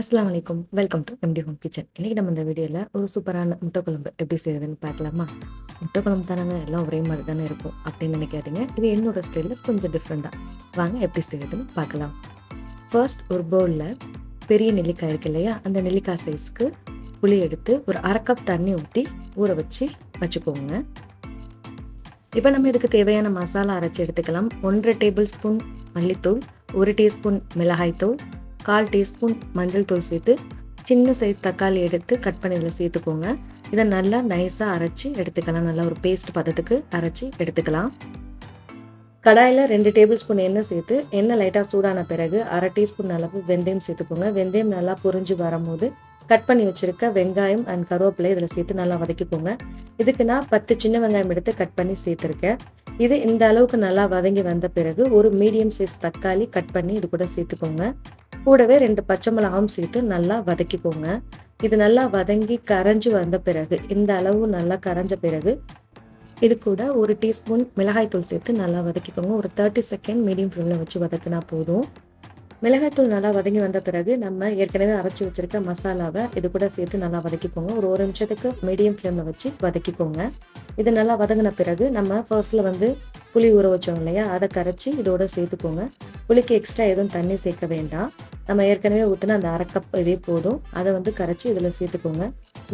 அஸ்லாம் வலைக்கம் welcome to MT home kitchen இன்றைக்கி நம்ம இந்த வீடியோவில் ஒரு சூப்பரான முட்டை குழம்பு எப்படி செய்யறதுன்னு பார்க்கலாமா? முட்டை குழம்பு தானங்க? எல்லாம் ஒரே மாதிரி தானே இருக்கும் அப்படின்னு நினைக்காதீங்க. இது என்னோட ஸ்டைலில் கொஞ்சம் டிஃப்ரெண்ட்டாக வாங்க எப்படி செய்யறதுன்னு பார்க்கலாம். ஃபர்ஸ்ட் ஒரு பவுலில் பெரிய நெல்லிக்காய் இருக்கு இல்லையா? அந்த நெல்லிக்காய் சைஸ்க்கு புளி எடுத்து ஒரு அரை கப் தண்ணி ஊற்றி ஊற வச்சு வச்சுக்கோங்க. இப்போ நம்ம இதுக்கு தேவையான மசாலா அரைச்சி எடுத்துக்கலாம். ஒன்றரை டேபிள் ஸ்பூன் மல்லித்தூள் ஒரு டீஸ்பூன் மிளகாய்த்தூள் கால் டீஸ்பூன் மஞ்சள் தூள் சேர்த்து சின்ன சைஸ் தக்காளி எடுத்து கட் பண்ணி இதில் சேர்த்துக்கோங்க. இதை நல்லா நைஸாக அரைச்சி எடுத்துக்கலாம். நல்லா ஒரு பேஸ்ட் பதத்துக்கு அரைச்சி எடுத்துக்கலாம். கடாயில் ரெண்டு டேபிள் ஸ்பூன் எண்ணெய் சேர்த்து எண்ணெய் லைட்டாக சூடான பிறகு அரை டீஸ்பூன் அளவு வெந்தயம் சேர்த்துக்கோங்க. வெந்தயம் நல்லா புரிஞ்சு வரும்போது கட் பண்ணி வச்சுருக்க வெங்காயம் அண்ட் கருவேப்பிலை இதில் சேர்த்து நல்லா வதக்கிக்கோங்க. இதுக்கு நான் பத்து சின்ன வெங்காயம் எடுத்து கட் பண்ணி சேர்த்துருக்கேன். இது இந்த அளவுக்கு நல்லா வதங்கி வந்த பிறகு ஒரு மீடியம் சைஸ் தக்காளி கட் பண்ணி இது கூட சேர்த்துக்கோங்க. கூடவே ரெண்டு பச்சை மிளகாவும் சேர்த்து நல்லா வதக்கிக்கோங்க. இது நல்லா வதங்கி கரைஞ்சி வந்த பிறகு இந்த அளவு நல்லா கரைஞ்ச பிறகு இது கூட ஒரு டீஸ்பூன் மிளகாய்த்தூள் சேர்த்து நல்லா வதக்கிக்கோங்க. ஒரு தேர்ட்டி செகண்ட் மீடியம் ஃப்ளேமில் வச்சு வதக்கினா போதும். மிளகாய்த்தூள் நல்லா வதங்கி வந்த பிறகு நம்ம ஏற்கனவே அரைச்சி வச்சிருக்க மசாலாவை இது கூட சேர்த்து நல்லா வதக்கிக்கோங்க. ஒரு ஒரு நிமிஷத்துக்கு மீடியம் ஃப்ளேமில் வச்சு வதக்கிக்கோங்க. இது நல்லா வதங்கின பிறகு நம்ம ஃபர்ஸ்ட்டில் வந்து புளி ஊற வச்சோம் இல்லையா? அதை கரைச்சி இதோட சேர்த்துக்கோங்க. புளிக்கு எக்ஸ்ட்ரா எதுவும் தண்ணி சேர்க்க வேண்டாம். நம்ம ஏற்கனவே ஊற்றின அந்த அரை கப் இதே போதும். அதை வந்து கரைச்சி இதில் சேர்த்துக்கோங்க.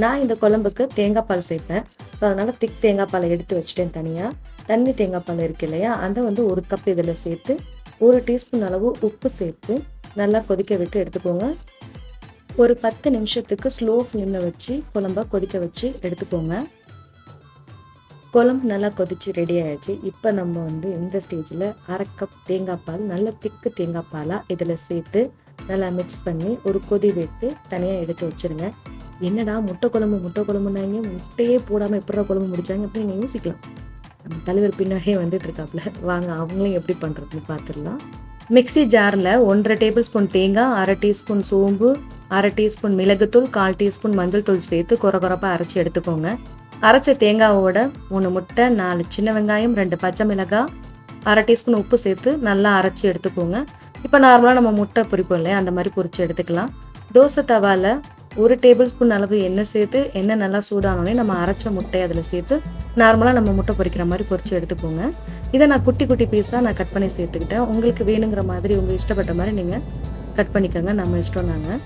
நான் இந்த குழம்புக்கு தேங்காய் பால் சேர்ப்பேன். ஸோ அதனால் திக் தேங்காய் பாலை எடுத்து வச்சுட்டேன் தனியாக தண்ணி தேங்காய் பால் இருக்கு இல்லையா? அதை வந்து ஒரு கப் இதில் சேர்த்து ஒரு டீஸ்பூன் அளவு உப்பு சேர்த்து நல்லா கொதிக்க விட்டு எடுத்துக்கோங்க. ஒரு பத்து நிமிஷத்துக்கு ஸ்லோ ஃப்ளேமில் வச்சு குழம்ப கொதிக்க வச்சு எடுத்துக்கோங்க. குழம்பு நல்லா கொதிச்சு ரெடி ஆயிடுச்சு. இப்போ நம்ம வந்து இந்த ஸ்டேஜில் அரை கப் தேங்காய் பால் நல்ல திக்கு தேங்காய் பாலாக இதில் சேர்த்து நல்லா மிக்ஸ் பண்ணி ஒரு கொதி விட்டு தனியாக எடுத்து வச்சுருங்க. என்னடா முட்டை குழம்பு முட்டை குழம்புனாங்க முட்டையே போடாமல் எப்படா குழம்பு முடிச்சாங்க? அப்படின்னு நீங்கள் யோசிக்கலாம். தலைவர் பின்னாடியே வந்துட்டு இருக்காப்புல வாங்க அவங்களையும் எப்படி பண்ணுறதுன்னு பார்த்துடலாம் மிக்ஸி ஜாரில் ஒன்றரை டேபிள் ஸ்பூன் தேங்காய் அரை டீஸ்பூன் சோம்பு அரை டீஸ்பூன் மிளகுத்தூள் கால் டீஸ்பூன் மஞ்சள் தூள் சேர்த்து குறகுறப்பாக அரைச்சி எடுத்துக்கோங்க. அரைச்ச தேங்காவோட மூணு முட்டை நாலு சின்ன வெங்காயம் ரெண்டு பச்சை மிளகாய் அரை டீஸ்பூன் உப்பு சேர்த்து நல்லா அரைச்சி எடுத்துக்கோங்க. இப்போ நார்மலாக நம்ம முட்டை பொரிப்போம் இல்லையா? அந்த மாதிரி பொரித்து எடுத்துக்கலாம். தோசை தவாவில் ஒரு டேபிள் ஸ்பூன் அளவு எண்ணெய் சேர்த்து எண்ணெய் நல்லா சூடானோடனே நம்ம அரைச்ச முட்டை அதில் சேர்த்து நார்மலாக நம்ம முட்டை பொரிக்கிற மாதிரி பொறிச்சு எடுத்துக்கோங்க. இதை நான் குட்டி குட்டி பீஸாக நான் கட் பண்ணி சேர்த்துக்கிட்டேன். உங்களுக்கு வேணுங்கிற மாதிரி உங்கள் இஷ்டப்பட்ட மாதிரி நீங்கள் கட் பண்ணிக்கோங்க. நம்ம இஷ்டம் நாங்கள்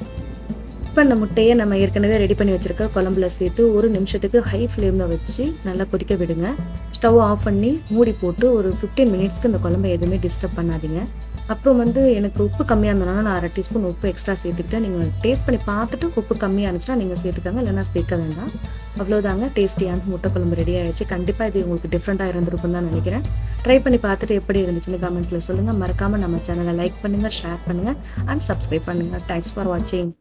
இப்போ இந்த முட்டையை நம்ம ஏற்கனவே ரெடி பண்ணி வச்சுருக்க குழம்புல சேர்த்து ஒரு நிமிஷத்துக்கு ஹை ஃப்ளேமில் வச்சு நல்லா கொதிக்க விடுங்க. ஸ்டவ் ஆஃப் பண்ணி மூடி போட்டு ஒரு ஃபிஃப்டீன் மினிட்ஸ்க்கு இந்த குழம்பை எதுவுமே டிஸ்டர்ப் பண்ணாதீங்க. அப்புறம் வந்து எனக்கு உப்பு கம்மியாக இருந்ததுனால நான் அரை டீஸ்பூன் உப்பு எக்ஸ்ட்ரா சேர்த்துக்கிட்டேன். நீங்கள் டேஸ்ட் பண்ணி பார்த்துட்டு உப்பு கம்மியாக இருந்துச்சுன்னா நீங்கள் சேர்த்துக்கோங்க இல்லைனா சேர்க்க வேண்டாம். அவ்வளோதாங்க டேஸ்டியான முட்டை குழம்பு ரெடி ஆயிடுச்சு. கண்டிப்பாக இது உங்களுக்கு டிஃப்ரெண்ட்டாக இருந்திருக்கும்னு தான் நினைக்கிறேன். ட்ரை பண்ணி பார்த்துட்டு எப்படி இருந்துச்சுன்னு கமெண்ட்டில் சொல்லுங்கள் மறக்காமல் நம்ம சேனலை லைக் பண்ணுங்கள் ஷேர் பண்ணுங்கள் அண்ட் சப்ஸ்கிரைப் பண்ணுங்கள் தேங்க்ஸ் ஃபார் வாட்சிங்